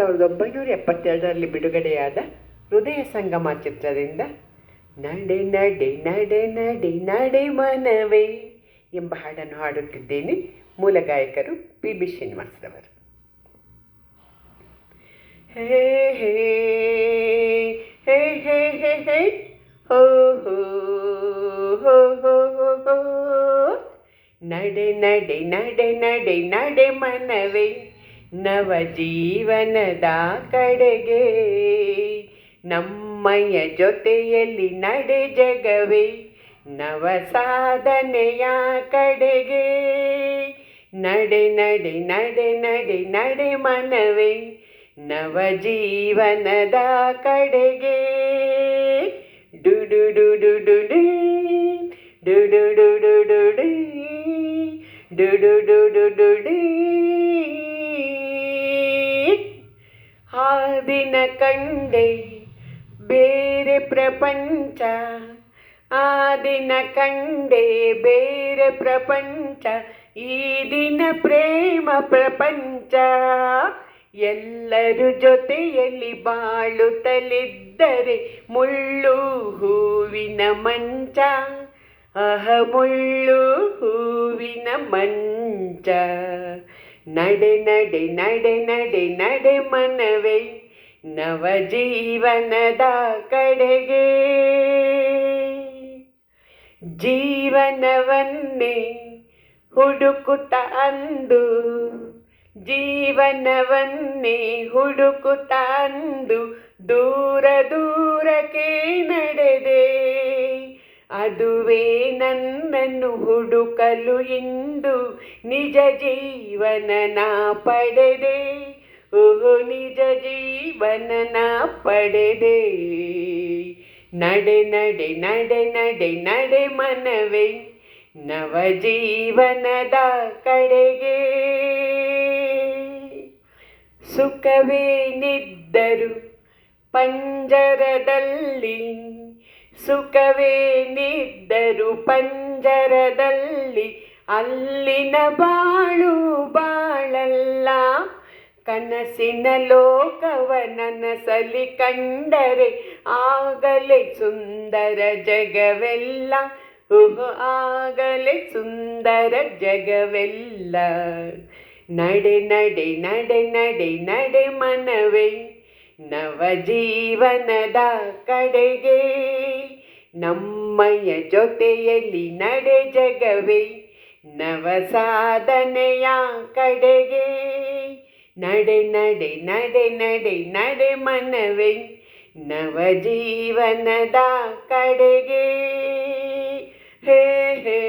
ಸಾವಿರದ ಒಂಬೈನೂರ ಎಪ್ಪತ್ತೆರಡರಲ್ಲಿ ಬಿಡುಗಡೆಯಾದ ಹೃದಯ ಸಂಗಮ ಚಿತ್ರದಿಂದ ನಡೆ ನಡೆ ನಡೆ ನಡೆ ನಡೆ ಮನವೇ ಎಂಬ ಹಾಡನ್ನು ಹಾಡುತ್ತಿದ್ದೇನೆ ಮೂಲ ಗಾಯಕರು ಪಿ. ಬಿ. ಶ್ರೀನಿವಾಸರವರು. ಹೇ ಹೇ ಹೇ ಹೇ ಹೇ ಹೇ ನಡೆ ನಡೆ ನಡೆ ನಡೆ ನಡೆ ಮನವೇ ನವ ಜೀವನದ ಕಡೆಗೆ ನಮ್ಮಯ ಜೊತೆಯಲ್ಲಿ ನಡೆ ಜಗವೆ ನವ ಸಾಧನೆಯ ಕಡೆಗೆ ನಡೆ ನಡೆ ನಡೆ ನಡೆ ನಡೆ ಮನವೇ ನವಜೀವನದ ಕಡೆಗೆ ಡುಡು ಡುಡು ಡುಡಿ ಡುಡು ಡುಡು ಡುಡಿ ಡುಡು ಡುಡು ಡುಡಿ ದಿನ ಕಂಡೆ ಬೇರೆ ಪ್ರಪಂಚ, ಆ ದಿನ ಕಂಡೆ ಬೇರೆ ಪ್ರಪಂಚ, ಈ ದಿನ ಪ್ರೇಮ ಪ್ರಪಂಚ. ಎಲ್ಲರೂ ಜೊತೆಯಲ್ಲಿ ಬಾಳುತ್ತಲಿದ್ದರೆ ಮುಳ್ಳು ಹೂವಿನ ಮಂಚ. ಅಹ, ಮುಳ್ಳು ಹೂವಿನ ಮಂಚ. ನಡೆ ನಡೆ ನಡೆ ನಡೆ ನಡೆ ಮನವೇ. ನವ ಜೀವನದ ಕಡೆಗೆ ಜೀವನವನ್ನೇ ಹುಡುಕುತ್ತ ಅಂದು, ಜೀವನವನ್ನೇ ಹುಡುಕುತ್ತ ಅಂದು ದೂರ ದೂರಕ್ಕೆ ನಡೆದೆ. ಅದುವೇ ನನ್ನನ್ನು ಹುಡುಕಲು ಇಂದು ನಿಜ ಜೀವನನ ಪಡೆದೆ. ಓಹೋ ನಿಜ ಜೀವನನ ಪಡೆದೆ. ನಡೆ ನಡೆ ನಡೆ ನಡೆ ನಡೆ ಮನವೇ. ನವ ಜೀವನದ ಕಡೆಗೆ ಸುಖವೇನಿದ್ದರು ಪಂಜರದಲ್ಲಿ. ಸುಖವೇನಿದ್ದರು ಪಂಜರದಲ್ಲಿ. ಅಲ್ಲಿನ ಬಾಳು ಬಾಳಲ್ಲ ಕನಸಿನ ಲೋಕವ ನನಸಲಿ ಕಂಡರೆ ಆಗಲೇ ಸುಂದರ ಜಗವೆಲ್ಲ ಓಹೋ ಆಗಲೇ ಸುಂದರ ಜಗವೆಲ್ಲ ನಡೆ ನಡೆ ನಡೆ ನಡೆ ನಡೆ ಮನವೇ ನವ ಜೀವನದ ಕಡೆಗೆ ನಮ್ಮಯ್ಯ ಜೊತೆಯಲ್ಲಿ ನಡೆ ಜಗವೇ ನವ ಸಾಧನೆಯ ಕಡೆಗೆ நடை நடை நடை நடை நடை மனவை ನವಜೀವನದ ಕಡೆಗೆ ಹೇ ಹೇ